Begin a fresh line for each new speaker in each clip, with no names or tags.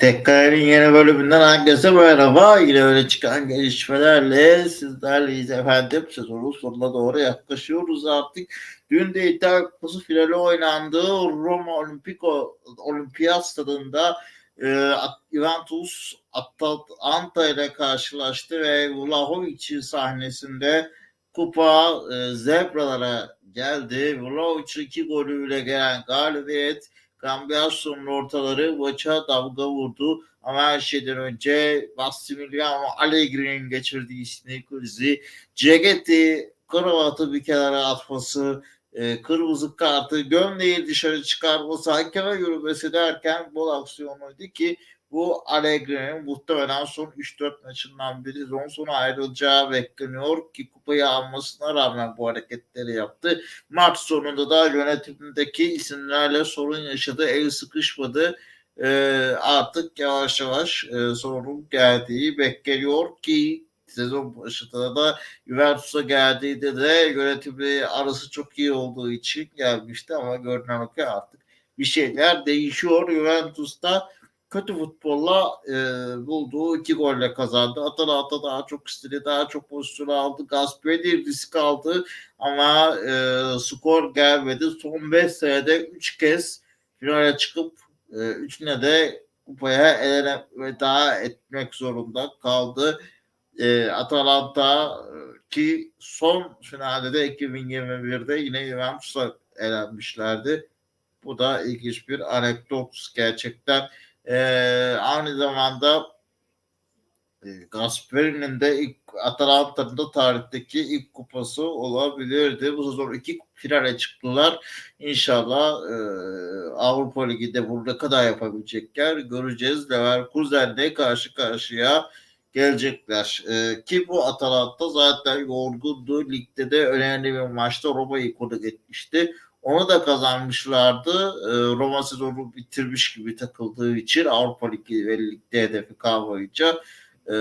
Tekkar'ın yeni bölümünden herkese merhaba. Yine öyle çıkan gelişmelerle sizlerleyiz efendim. Sezonun sonuna doğru yaklaşıyoruz artık. Dün de İtalya Kupası finali oynandı. Roma Olimpiko Olimpiyat stadında e, Juventus Atalanta ile karşılaştı ve Vlahovic sahnesinde kupa e, zebralara geldi. Vlahovic iki golüyle gelen galibiyet Cambiaso'nun ortaları maça damga vurdu. Ama her şeyden önce Massimiliano Allegri'nin geçirdiği sinir krizi, ceketi, kravatı bir kenara atması, e, kırmızı kartı, gömleği dışarı çıkarması, hakeme yürümesi derken bol aksiyonuydu ki bu Allegri'nin muhtemelen son 3-4 maçından biri sezon sonu ayrılacağı bekleniyor ki kupayı almasına rağmen bu hareketleri yaptı. Maç sonunda da yönetimdeki isimlerle sorun yaşadı, el sıkışmadı. Ee, artık yavaş yavaş e, sorun geldiği bekleniyor ki sezon başında da Juventus'a geldiğinde de yönetimle arası çok iyi olduğu için gelmişti ama görünen o ki artık bir şeyler değişiyor. Juventus'ta kötü futbolla e, bulduğu iki golle kazandı. Atalanta daha çok istedi, daha çok pozisyon aldı. Gasperi risk aldı ama e, skor gelmedi. Son 5 senede 3 kez finale çıkıp e, üçüne de kupaya elene veda etmek zorunda kaldı. E, Atalanta ki son finalde de 2021'de yine Juventus'a elenmişlerdi. Bu da ilginç bir anekdot gerçekten. Ee, aynı zamanda e, Gasperi'nin de ilk Atalanta'nın da tarihteki ilk kupası olabilirdi. Bu sezon iki finale çıktılar. İnşallah e, Avrupa Ligi'de burada kadar yapabilecekler. Göreceğiz. Leverkusen'le karşı karşıya gelecekler. E, ki bu Atalanta zaten yorgundu. Ligde de önemli bir maçta Roma'yı konuk etmişti. Onu da kazanmışlardı. E, Roma sezonu bitirmiş gibi takıldığı için Avrupa Ligi ve Lig'de hedefi kalmayınca e,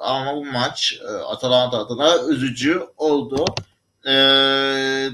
ama bu maç e, Atalanta adına üzücü oldu. E,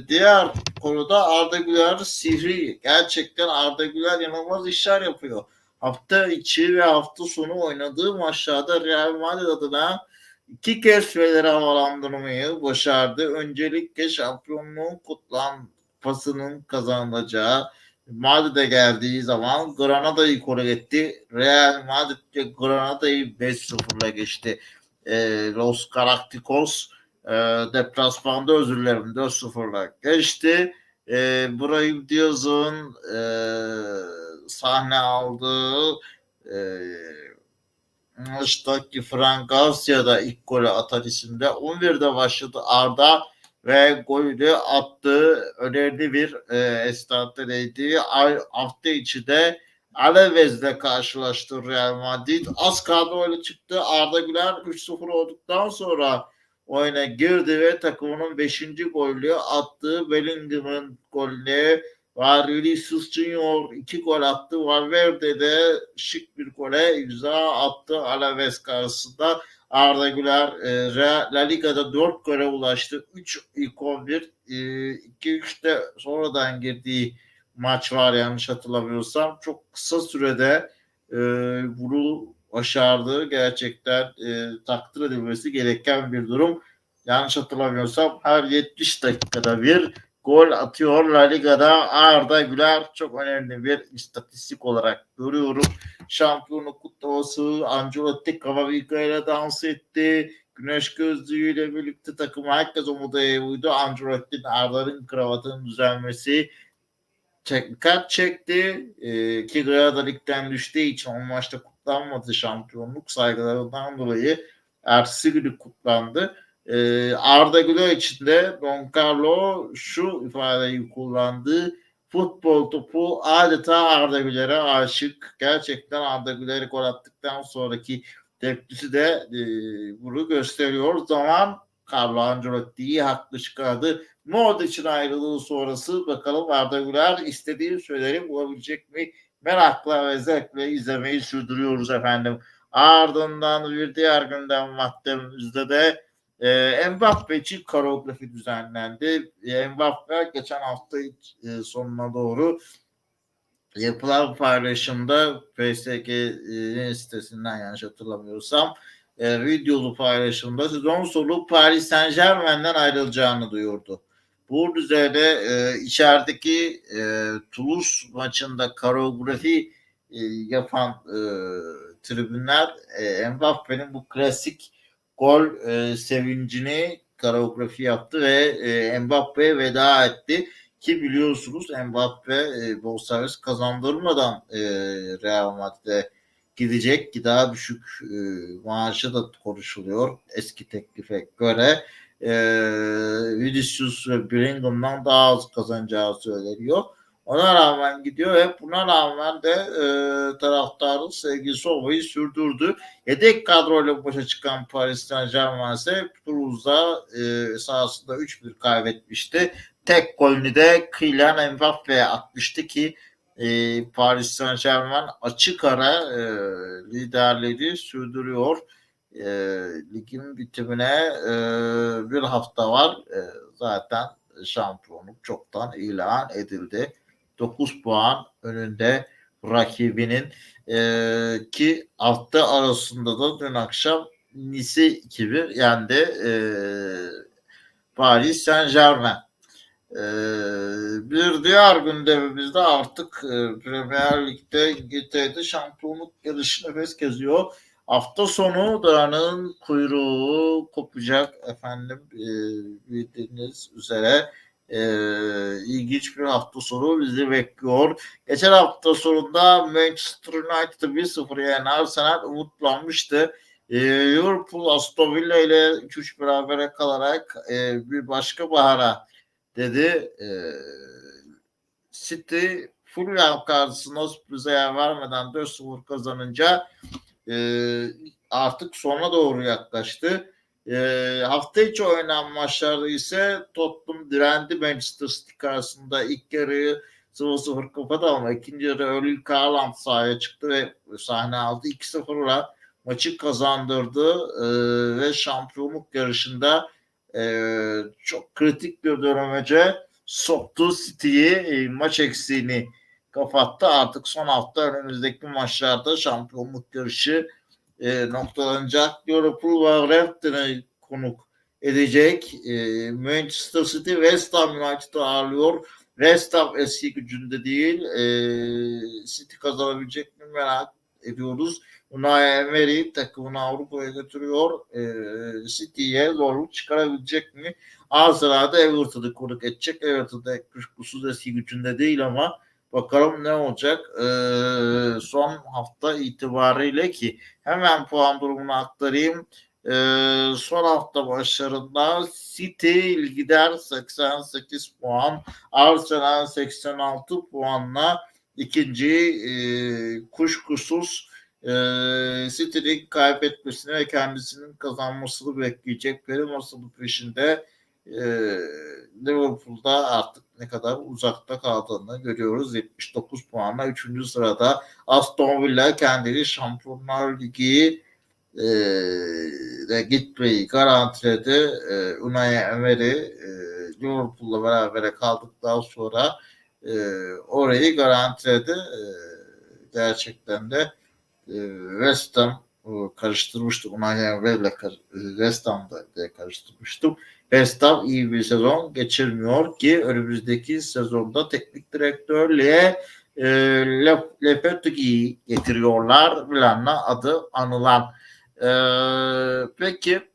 diğer konuda Arda Güler sihri. Gerçekten Arda Güler inanılmaz işler yapıyor. Hafta içi ve hafta sonu oynadığı maçlarda Real Madrid adına iki kez süreleri havalandırmayı başardı. Öncelikle şampiyonluğun kutlan pasının kazanacağı Madrid'e geldiği zaman Granada'yı konu etti. Real Madrid Granada'yı 5-0'la geçti. E, Los Galacticos e, deplasmanda özür dilerim 4-0'la geçti. E, Brahim Diaz'ın e, sahne aldığı e, maçtaki Frank Garcia'da ilk golü atan isimde 11'de başladı Arda ve golü attığı önemli bir e, esnadeydi. Hafta içi de Alavez'le karşılaştı Real Madrid. Az kaldı öyle çıktı. Arda Güler 3-0 olduktan sonra oyuna girdi ve takımının 5. golü attığı Bellingham'ın golüne var. Vinicius Junior 2 gol attı. Valverde de şık bir gole imza attı Alaves karşısında. Arda Güler e, La Liga'da 4 gole ulaştı. 3 ilk 11, 2-3 de sonradan girdiği maç var yanlış hatırlamıyorsam. Çok kısa sürede e, bunu başardı. Gerçekten e, takdir edilmesi gereken bir durum. Yanlış hatırlamıyorsam her 70 dakikada bir gol atıyor La Liga'da Arda Güler çok önemli bir istatistik olarak görüyorum. Şampiyonluk kutlaması Ancelotti Cavaviga ile dans etti. Güneş gözlüğüyle birlikte takım herkes o modaya uydu. Ancelotti'nin Arda'nın kravatının düzelmesi dikkat çekti. E, ki Granada ligden düştüğü için o maçta kutlanmadı şampiyonluk saygılarından dolayı ertesi günü kutlandı e, Arda Güler için de Carlo şu ifadeyi kullandı. Futbol topu adeta Arda Güler'e aşık. Gerçekten Arda Güler'i gol attıktan sonraki tepkisi de e, bunu gösteriyor. Zaman Carlo Ancelotti'yi haklı çıkardı. için ayrılığı sonrası bakalım Arda Güler istediği şeyleri bulabilecek mi? Merakla ve zevkle izlemeyi sürdürüyoruz efendim. Ardından bir diğer gündem maddemizde de e, Mbappe için koreografi düzenlendi. E, Mbappe geçen hafta e, sonuna doğru yapılan paylaşımda PSG'nin sitesinden yanlış hatırlamıyorsam e, videolu paylaşımda sezon sonu Paris Saint Germain'den ayrılacağını duyurdu. Bu üzerine e, içerideki e, Toulouse maçında koreografi e, yapan e, tribünler e, Mbappe'nin bu klasik gol e, sevincini koreografi yaptı ve e, Mbappe veda etti. Ki biliyorsunuz Mbappe e, bonservis kazandırmadan e, Real Madrid'e gidecek ki daha düşük e, maaşı da konuşuluyor eski teklife göre. E, Vinicius ve Bellingham'dan daha az kazanacağı söyleniyor. Ona rağmen gidiyor ve buna rağmen de e, taraftarın sevgisi olmayı sürdürdü. Yedek kadroyla başa çıkan Paris Saint Germain ise Toulouse'da e, sahasında 3-1 kaybetmişti. Tek golünü de Kylian Mbappe'ye atmıştı ki e, Paris Saint Germain açık ara e, liderleri sürdürüyor. E, ligin bitimine e, bir hafta var. E, zaten şampiyonluk çoktan ilan edildi. 9 puan önünde rakibinin e, ki hafta arasında da dün akşam Nice 2-1 yendi e, Paris Saint Germain. E, bir diğer gündemimizde artık e, Premier Lig'de İngiltere'de şampiyonluk yarışı nefes geziyor. Hafta sonu dağının kuyruğu kopacak efendim e, bildiğiniz üzere e, ilginç bir hafta sonu bizi bekliyor. Geçen hafta sonunda Manchester United'ı 1-0 yani Arsenal umutlanmıştı. E, Liverpool Aston Villa ile 3-3 berabere kalarak e, bir başka bahara dedi. E, City Fulham karşısında sürprize yer vermeden 4-0 kazanınca e, artık sona doğru yaklaştı. E, hafta içi oynanan maçlarda ise Tottenham direndi Manchester City karşısında ilk yarıyı 0-0 kapadı ama ikinci yarı Erling Haaland sahaya çıktı ve sahne aldı. 2-0'la maçı kazandırdı e, ve şampiyonluk yarışında e, çok kritik bir dönemece soktu City'yi e, maç eksiğini kapattı. Artık son hafta önümüzdeki maçlarda şampiyonluk yarışı e, noktalanacak. Liverpool Wolverhampton'ı konuk edecek. E, Manchester City West Ham United'ı ağırlıyor. West Ham eski gücünde değil. E, City kazanabilecek mi merak ediyoruz. Unai Emery takımını Avrupa'ya götürüyor. E, City'ye zorluk çıkarabilecek mi? Arsenal'da Everton'ı konuk edecek. Everton'da kuşkusuz eski gücünde değil ama Bakalım ne olacak ee, son hafta itibariyle ki hemen puan durumunu aktarayım. Ee, son hafta başlarında City lider 88 puan, Arsenal 86 puanla ikinci e, kuşkusuz e, City'nin kaybetmesini ve kendisinin kazanmasını bekleyecek benim asılı peşinde e, Liverpool'da artık ne kadar uzakta kaldığını görüyoruz. 79 puanla 3. sırada Aston Villa kendini Şampiyonlar Ligi e, de gitmeyi garantiledi. E, Unai Emery e, Liverpool'la beraber kaldıktan sonra e, orayı garantiledi. E, gerçekten de e, West Ham karıştırmıştım. Unai Emery ile West Ham'da karıştırmıştım. West Ham iyi bir sezon geçirmiyor ki önümüzdeki sezonda teknik direktörlüğe e, Lopetegui'yi getiriyorlar. Milan'la adı anılan. E, peki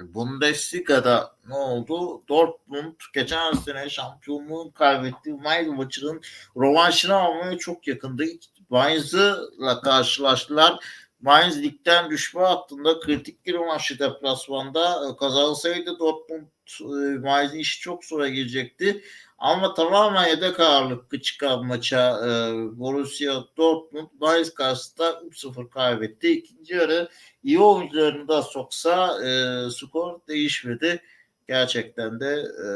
Bundesliga'da ne oldu? Dortmund geçen sene şampiyonluğu kaybetti. Mainz maçının rovanşını almaya çok yakındı. Mainz'la karşılaştılar. Mainz ligden düşme hattında kritik bir maçı deplasmanda e, kazansaydı Dortmund e, Mainz'in işi çok sonra gelecekti. Ama tamamen yedek ağırlıklı çıkan maça e, Borussia Dortmund Mainz karşısında 3-0 kaybetti. İkinci yarı iyi oyuncularını da soksa e, skor değişmedi. Gerçekten de e,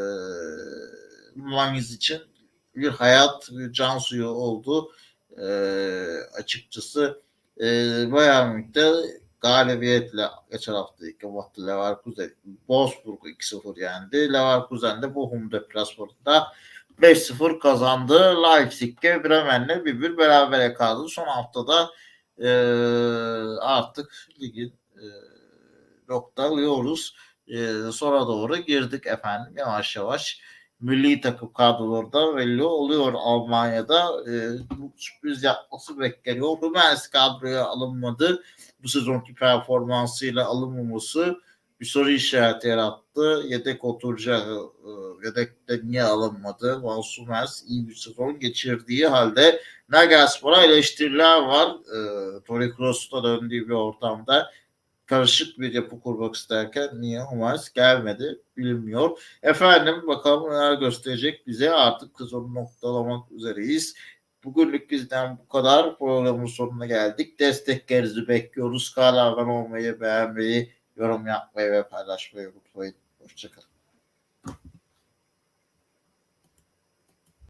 Mainz için bir hayat, bir can suyu oldu. E, açıkçası e, Bayern Münih'te galibiyetle geçen hafta ilk hafta Leverkusen Wolfsburg'u 2-0 yendi. Leverkusen de Bochum deplasmanında 5-0 kazandı. Leipzig'e Bremen'le bir bir berabere kaldı. Son haftada e, artık ligin e, noktalıyoruz. E, sonra doğru girdik efendim yavaş yavaş. Milli takım kadrolarda belli oluyor Almanya'da. E, bu sürpriz yapması bekleniyor. Hummels kadroya alınmadı. Bu sezonki performansıyla alınmaması bir soru işareti yarattı. Yedek oturacak e, yedekte niye alınmadı? Vans Hummels iyi bir sezon geçirdiği halde Nagelsmann'a eleştiriler var. E, Toni Kroos'ta döndüğü bir ortamda karışık bir yapı kurmak isterken niye Hummels gelmedi bilinmiyor. Efendim bakalım neler gösterecek bize artık sezonu noktalamak üzereyiz. Bugünlük bizden bu kadar. Programın sonuna geldik. Desteklerinizi bekliyoruz. Kanaldan olmayı, beğenmeyi, yorum yapmayı ve paylaşmayı unutmayın. Hoşçakalın.